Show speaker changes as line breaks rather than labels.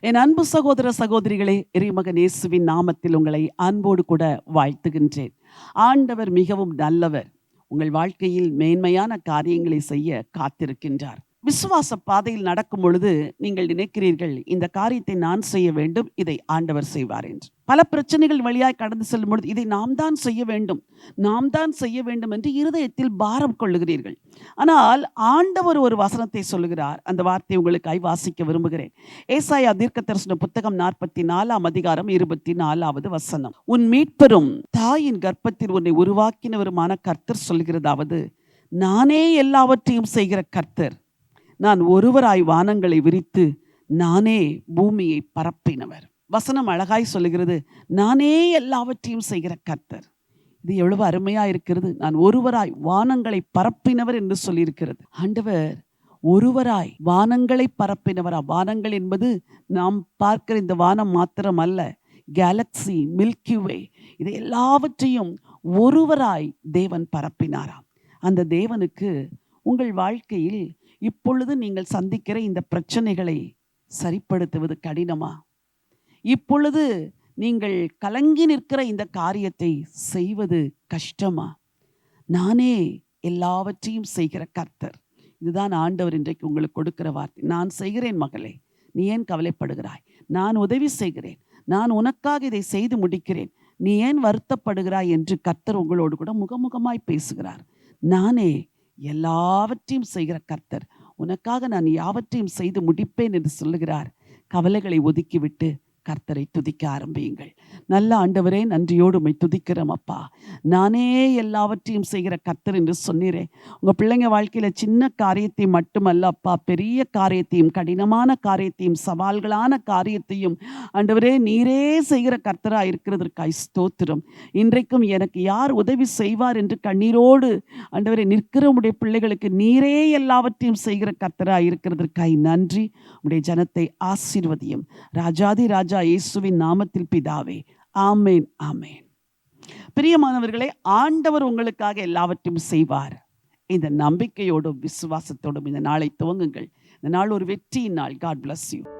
என் அன்பு சகோதர சகோதரிகளே இறைமகன் இயேசுவின் நாமத்தில் உங்களை அன்போடு கூட வாழ்த்துகின்றேன். ஆண்டவர் மிகவும் நல்லவர். உங்கள் வாழ்க்கையில் மேன்மையான காரியங்களை செய்ய காத்திருக்கின்றார். விசுவாச பாதையில் நடக்கும் பொழுது நீங்கள் நினைக்கிறீர்கள் இந்த காரியத்தை நான் செய்ய வேண்டும் இதை ஆண்டவர் செய்வார் என்று. பல பிரச்சனைகள் வழியாய் கடந்து செல்லும் பொழுது இதை நாம் தான் செய்ய வேண்டும் நாம் தான் செய்ய வேண்டும் என்று இருதயத்தில் பாரம் கொள்ளுகிறீர்கள். ஆனால் ஆண்டவர் ஒரு வசனத்தை சொல்லுகிறார் அந்த வார்த்தை உங்களுக்காய் வாசிக்க விரும்புகிறேன். ஏசாயா தீர்க்க தரிசன புத்தகம் நாற்பத்தி நாலாம் அதிகாரம் இருபத்தி நாலாவது வசனம். உன் மீட்பெரும் தாயின் கர்ப்பத்தில் உன்னை உருவாக்கினவருமான கர்த்தர் சொல்கிறதாவது நானே எல்லாவற்றையும் செய்கிற கர்த்தர் நான் ஒருவராய் வானங்களை விரித்து நானே பூமியை பரப்பினவர். வசனம் அழகாய் சொல்லுகிறது நானே எல்லாவற்றையும் செய்கிற கர்த்தர். இது எவ்வளவு அருமையா இருக்கிறது. நான் ஒருவராய் வானங்களை பரப்பினவர் என்று சொல்லியிருக்கிறது. ஆண்டவர் ஒருவராய் வானங்களை பரப்பினவரா? வானங்கள் என்பது நாம் பார்க்கிற இந்த வானம் மாத்திரம் அல்ல கேலக்சி மில்கிவே இது எல்லாவற்றையும் ஒருவராய் தேவன் பரப்பினாராம் அந்த தேவனுக்கு உங்கள் வாழ்க்கையில் இப்பொழுது நீங்கள் சந்திக்கிற இந்த பிரச்சனைகளை சரிப்படுத்துவது கடினமா? இப்பொழுது நீங்கள் கலங்கி நிற்கிற இந்த காரியத்தை செய்வது கஷ்டமா? நானே எல்லாவற்றையும் செய்கிற கர்த்தர். இதுதான் ஆண்டவர் இன்றைக்கு உங்களுக்கு கொடுக்கிற வார்த்தை. நான் செய்கிறேன் மகளே நீ ஏன் கவலைப்படுகிறாய்? நான் உதவி செய்கிறேன். நான் உனக்காக இதை செய்து முடிக்கிறேன். நீ ஏன் வருத்தப்படுகிறாய்? என்று கர்த்தர் உங்களோடு கூட முகமுகமாய் பேசுகிறார். நானே எல்லாவற்றையும் செய்கிற கர்த்தர். உனக்காக நான் யாவற்றையும் செய்து முடிப்பேன் என்று சொல்லுகிறார். கவலைகளை ஒதுக்கிவிட்டு கர்த்தரை துதிக்க ஆரம்பியுங்கள். நல்ல ஆண்டவரே நன்றியோடு உண்மை துதிக்கிறோம் அப்பா. நானே எல்லாவற்றையும் செய்கிற கர்த்தர் என்று சொன்னீரே. உங்கள் பிள்ளைங்க வாழ்க்கையில் சின்ன காரியத்தை மட்டுமல்ல அப்பா பெரிய காரியத்தையும் கடினமான காரியத்தையும் சவால்களான காரியத்தையும் ஆண்டவரே நீரே செய்கிற கர்த்தராக இருக்கிறதற்காய் ஸ்தோத்திரம். இன்றைக்கும் எனக்கு யார் உதவி செய்வார் என்று கண்ணீரோடு ஆண்டவரே நிற்கிற உடைய பிள்ளைகளுக்கு நீரே எல்லாவற்றையும் செய்கிற கர்த்தராக இருக்கிறதற்காய் நன்றி. உடைய ஜனத்தை ஆசீர்வதியும். ராஜாதி ராஜா இயேசுவின் நாமத்தில் பிதாவே. ஆமேன் ஆமேன். பிரியமானவர்களே ஆண்டவர் உங்களுக்காக எல்லாவற்றையும் செய்வார். இந்த நம்பிக்கையோடும் விசுவாசத்தோடும் இந்த நாளை துவங்குங்கள். இந்த நாள் ஒரு வெற்றியின் நாள். God bless you